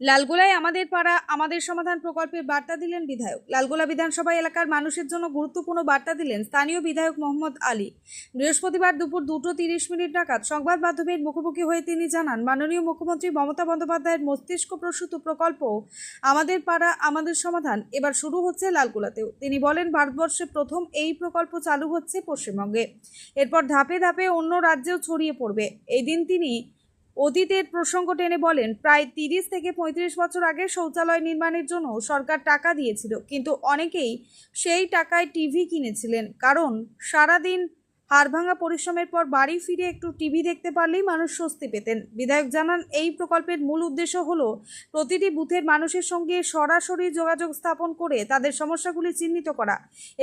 লালগোলায় আমাদের পাড়া, আমাদের সমাধান প্রকল্পের বার্তা দিলেন বিধায়ক। লালগোলা বিধানসভা এলাকার মানুষের জন্য গুরুত্বপূর্ণ বার্তা দিলেন স্থানীয় বিধায়ক মোহাম্মদ আলী। বৃহস্পতিবার দুপুর দুটো তিরিশ মিনিট নাগাদ সংবাদ মাধ্যমের মুখোমুখি হয়ে তিনি জানান, মাননীয় মুখ্যমন্ত্রী মমতা বন্দ্যোপাধ্যায়ের মস্তিষ্ক প্রসূত প্রকল্প আমাদের পাড়া, আমাদের সমাধান এবার শুরু হচ্ছে লালগোলাতেও। তিনি বলেন, ভারতবর্ষে প্রথম এই প্রকল্প চালু হচ্ছে পশ্চিমবঙ্গে। এরপর ধাপে ধাপে অন্য রাজ্যেও ছড়িয়ে পড়বে। এই দিন তিনি অতীতের প্রসঙ্গ টেনে বলেন, প্রায় তিরিশ থেকে পঁয়ত্রিশ বছর আগে শৌচালয় নির্মাণের জন্য সরকার টাকা দিয়েছিল, কিন্তু অনেকেই সেই টাকায় টিভি কিনেছিলেন। কারণ সারাদিন হাড়ভাঙা পরিশ্রমের পর বাড়ি ফিরে একটু টিভি দেখতে পারলেই মানুষ স্বস্তি পেতেন। বিধায়ক জানান, এই প্রকল্পের মূল উদ্দেশ্য হলো প্রতিটি বুথের মানুষের সঙ্গে সরাসরি যোগাযোগ স্থাপন করে তাদের সমস্যাগুলি চিহ্নিত করা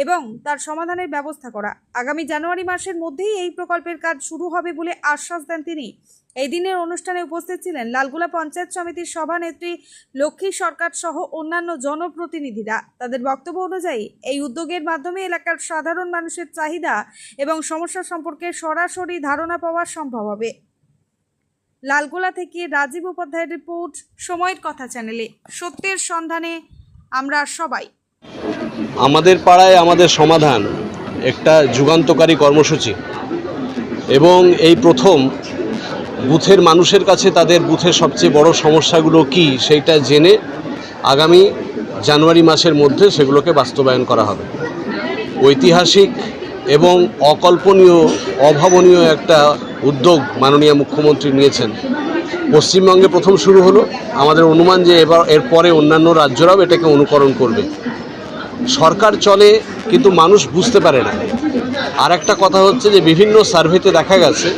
এবং তার সমাধানের ব্যবস্থা করা। আগামী জানুয়ারি মাসের মধ্যেই এই প্রকল্পের কাজ শুরু হবে বলে আশ্বাস দেন তিনি। এই দিনের অনুষ্ঠানে উপস্থিত ছিলেন লালগোলা পঞ্চায়েত সমিতির সভানেত্রী লক্ষ্মী সরকার সহ অন্যান্য জনপ্রতিনিধিরা। তাদের বক্তব্য অনুযায়ী, এই উদ্যোগের মাধ্যমে এলাকার সাধারণ মানুষের চাহিদা এবং সমস্যা সম্পর্কে সরাসরি ধারণা পাওয়া সম্ভব হবে। লালগোলা থেকে রাজীব উপাধ্যায়ের রিপোর্ট, সময়ের কথা চ্যানেলে। সত্যের সন্ধানে আমরা সবাই। আমাদের পাড়ায় আমাদের সমাধান একটা যুগান্তকারী কর্মসূচি। এবং এই প্রথম বুথের মানুষের কাছে তাদের বুথের সবচেয়ে বড় সমস্যাগুলো কি সেইটা জেনে আগামী জানুয়ারি মাসের মধ্যে সেগুলোকে বাস্তবায়ন করা হবে। ঐতিহাসিক এবং অকল্পনীয়, অভাবনীয় একটা উদ্যোগ মাননীয় মুখ্যমন্ত্রী নিয়েছেন। পশ্চিমবঙ্গে প্রথম শুরু হলো। আমাদের অনুমান যে এবার এরপরে অন্যান্য রাজ্যরাও এটাকে অনুকরণ করবে। সরকার চলে, কিন্তু মানুষ বুঝতে পারে না। আর একটা কথা হচ্ছে যে বিভিন্ন সার্ভেতে দেখা গেছে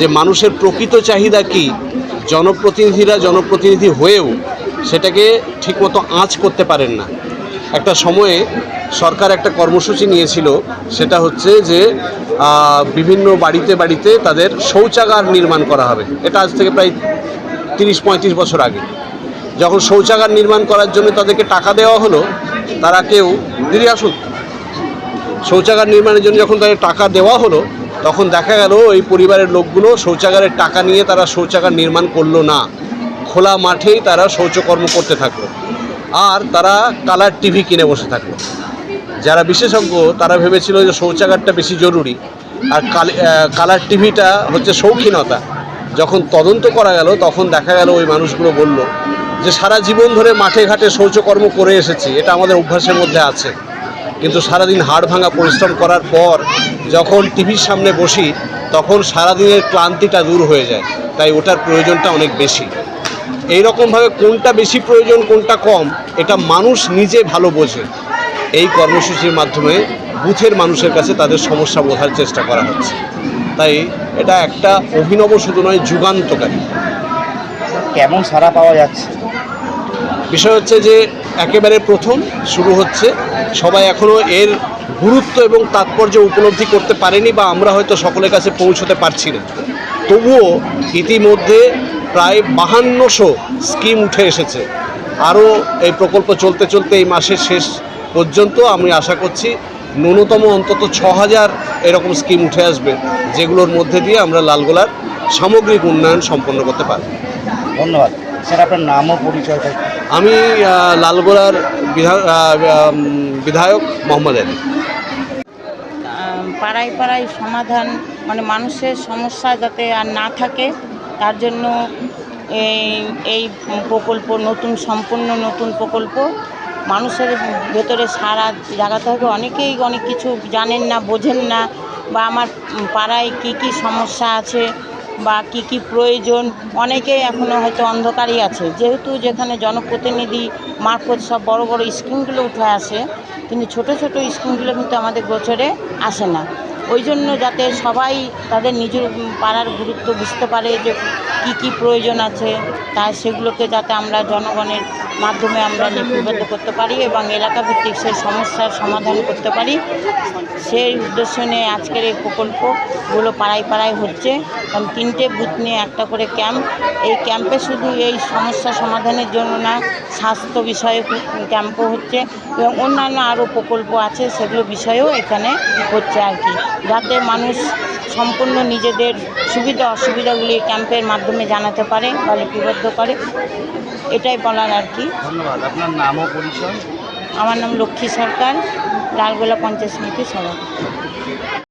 যে মানুষের প্রকৃত চাহিদা কি, জনপ্রতিনিধিরা জনপ্রতিনিধি হয়েও সেটাকে ঠিকমতো আঁচ করতে পারেন না। একটা সময়ে সরকার একটা কর্মসূচি নিয়েছিল, সেটা হচ্ছে যে বিভিন্ন বাড়িতে বাড়িতে তাদের শৌচাগার নির্মাণ করা হবে। এটা আজ থেকে প্রায় তিরিশ পঁয়ত্রিশ বছর আগে। যখন শৌচাগার নির্মাণ করার জন্য তাদেরকে টাকা দেওয়া হলো, তারা কেউ, দিদি আসুন। শৌচাগার নির্মাণের জন্য যখন তাদের টাকা দেওয়া হলো তখন দেখা গেল এই পরিবারের লোকগুলো শৌচাগারের টাকা নিয়ে তারা শৌচাগার নির্মাণ করল না। খোলা মাঠেই তারা শৌচকর্ম করতে থাকল। আর তারা কালার টিভি কিনে বসে থাকল। যারা বিশেষজ্ঞ, তারা ভেবেছিল যে শৌচাগারটা বেশি জরুরি। আর কাল- কালার টিভিটা হচ্ছে শৌখিনতা। যখন তদন্ত করা গেল, তখন দেখা গেল ওই মানুষগুলো বলল যে, সারা জীবন ধরে মাঠে ঘাটে শৌচকর্ম করে এসেছি। এটা আমাদের অভ্যাসের মধ্যে আছে। কিন্তু সারাদিন হাড় ভাঙা পরিশ্রম করার পর যখন টিভির সামনে বসি তখন সারাদিনের ক্লান্তিটা দূর হয়ে যায়। তাই ওটার প্রয়োজনটা অনেক বেশি। এই রকমভাবে কোনটা বেশি প্রয়োজন কোনটা কম এটা মানুষ নিজে ভালো বোঝে। এই কর্মসূচির মাধ্যমে বুথের মানুষের কাছে তাদের সমস্যা বোঝার চেষ্টা করা হচ্ছে। তাই এটা একটা অভিনব শুধু নয় যুগান্তকারী। কেমন সাড়া পাওয়া যাচ্ছে? বিষয় হচ্ছে যে একেবারে প্রথম, শুরু হচ্ছে। সবাই এখনও এর গুরুত্ব এবং তাৎপর্য উপলব্ধি করতে পারেনি বা আমরা হয়তো সকলের কাছে পৌঁছতে পারছি না। তবুও ইতিমধ্যে প্রায় বাহান্নশো স্কিম উঠে এসেছে। আরও এই প্রকল্প চলতে চলতে এই মাসের শেষ পর্যন্ত আমি আশা করছি ন্যূনতম অন্তত ছ হাজার এরকম স্কিম উঠে আসবে, যেগুলোর মধ্যে দিয়ে আমরা লালগোলার সামগ্রিক উন্নয়ন সম্পন্ন করতে পারব। ধন্যবাদ। স্যার, আপনার নামও পরিচয় আমি লালগোলার বিধা- বিধায়ক মোহাম্মদ আলী। পাড়ায় পাড়ায় সমাধান মানে মানুষের সমস্যা যাতে আর না থাকে, তার জন্য এই এই প্রকল্প, নতুন সম্পূর্ণ নতুন প্রকল্প, মানুষের ভেতরে সারা জাগাতে হবে। অনেকেই অনেক কিছু জানেন না, বোঝেন না, বা আমার পাড়ায় কি কি সমস্যা আছে বা কি কি প্রয়োজন, অনেকেই এখনও হয়তো অন্ধকারই আছে। যেহেতু যেখানে জনপ্রতিনিধি মারফত সব বড় বড় স্কিমগুলো উঠে আসে, কিন্তু ছোট ছোট স্কিমগুলো কিন্তু আমাদের গোচরে আসে না। ওই জন্য যাতে সবাই তাদের নিজের পাড়ার গুরুত্ব বুঝতে পারে যে কি কি প্রয়োজন আছে তাই সেগুলোকে যাতে আমরা জনগণের মাধ্যমে আমরা লিপিবদ্ধ করতে পারি এবং এলাকা ভিত্তিক সেই সমস্যার সমাধান করতে পারি। সেই উদ্দেশ্য নিয়ে আজকের এই প্রকল্পগুলো পাড়ায় পাড়ায় হচ্ছে। কারণ তিনটে বুথ নিয়ে একটা করে ক্যাম্প এই ক্যাম্পে শুধু এই সমস্যা সমাধানের জন্য না স্বাস্থ্য বিষয়ে ক্যাম্পও হচ্ছে এবং অন্যান্য আরও প্রকল্প আছে সেগুলো বিষয়েও এখানে হচ্ছে আর কি। যাতে মানুষ সম্পূর্ণ নিজেদের সুবিধা অসুবিধাগুলি ক্যাম্পের মাধ্যমে জানাতে পারে বা লিপিবদ্ধ করে এটাই বলার আর কি। ধন্যবাদ। আপনার নাম ও পরিচয়? আমার নাম লক্ষ্মী সরকার লালগোলা পঞ্চায়েত সমিতির সভাপতি।